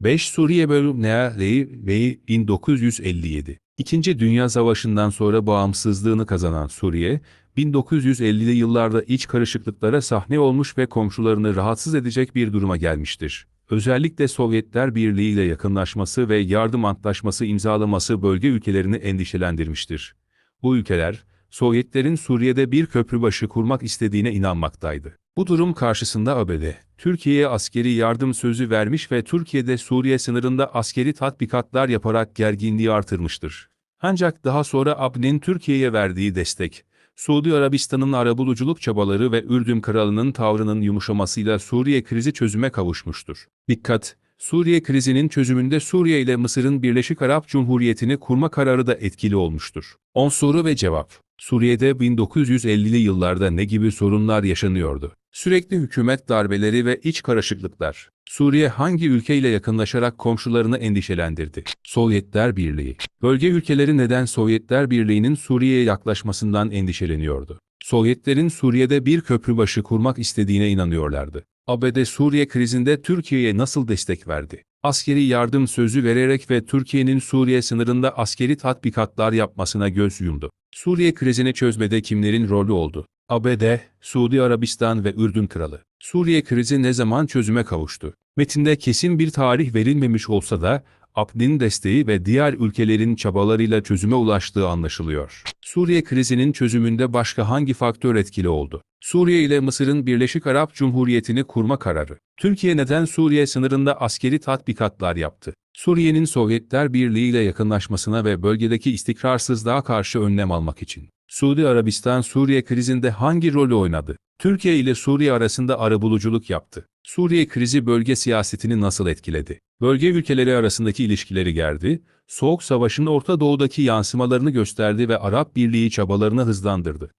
5 Suriye bölümleri ve 1957. İkinci Dünya Savaşı'ndan sonra bağımsızlığını kazanan Suriye, 1950'li yıllarda iç karışıklıklara sahne olmuş ve komşularını rahatsız edecek bir duruma gelmiştir. Özellikle Sovyetler Birliği ile yakınlaşması ve yardım antlaşması imzalaması bölge ülkelerini endişelendirmiştir. Bu ülkeler, Sovyetlerin Suriye'de bir köprübaşı kurmak istediğine inanmaktaydı. Bu durum karşısında ABD, Türkiye'ye askeri yardım sözü vermiş ve Türkiye'de Suriye sınırında askeri tatbikatlar yaparak gerginliği artırmıştır. Ancak daha sonra ABD'nin Türkiye'ye verdiği destek, Suudi Arabistan'ın arabuluculuk çabaları ve Ürdün Kralı'nın tavrının yumuşamasıyla Suriye krizi çözüme kavuşmuştur. Dikkat! Suriye krizinin çözümünde Suriye ile Mısır'ın Birleşik Arap Cumhuriyeti'ni kurma kararı da etkili olmuştur. 10 soru ve cevap. Suriye'de 1950'li yıllarda ne gibi sorunlar yaşanıyordu? Sürekli hükümet darbeleri ve iç karışıklıklar. Suriye hangi ülkeyle yakınlaşarak komşularını endişelendirdi? Sovyetler Birliği. Bölge ülkeleri neden Sovyetler Birliği'nin Suriye'ye yaklaşmasından endişeleniyordu? Sovyetlerin Suriye'de bir köprübaşı kurmak istediğine inanıyorlardı. ABD Suriye krizinde Türkiye'ye nasıl destek verdi? Askeri yardım sözü vererek ve Türkiye'nin Suriye sınırında askeri tatbikatlar yapmasına göz yumdu. Suriye krizini çözmede kimlerin rolü oldu? ABD, Suudi Arabistan ve Ürdün Kralı. Suriye krizi ne zaman çözüme kavuştu? Metinde kesin bir tarih verilmemiş olsa da, ABD'nin desteği ve diğer ülkelerin çabalarıyla çözüme ulaştığı anlaşılıyor. Suriye krizinin çözümünde başka hangi faktör etkili oldu? Suriye ile Mısır'ın Birleşik Arap Cumhuriyeti'ni kurma kararı. Türkiye neden Suriye sınırında askeri tatbikatlar yaptı? Suriye'nin Sovyetler Birliği ile yakınlaşmasına ve bölgedeki istikrarsızlığa karşı önlem almak için. Suudi Arabistan Suriye krizinde hangi rolü oynadı? Türkiye ile Suriye arasında arabuluculuk yaptı. Suriye krizi bölge siyasetini nasıl etkiledi? Bölge ülkeleri arasındaki ilişkileri gerdi, Soğuk Savaş'ın Orta Doğu'daki yansımalarını gösterdi ve Arap Birliği çabalarını hızlandırdı.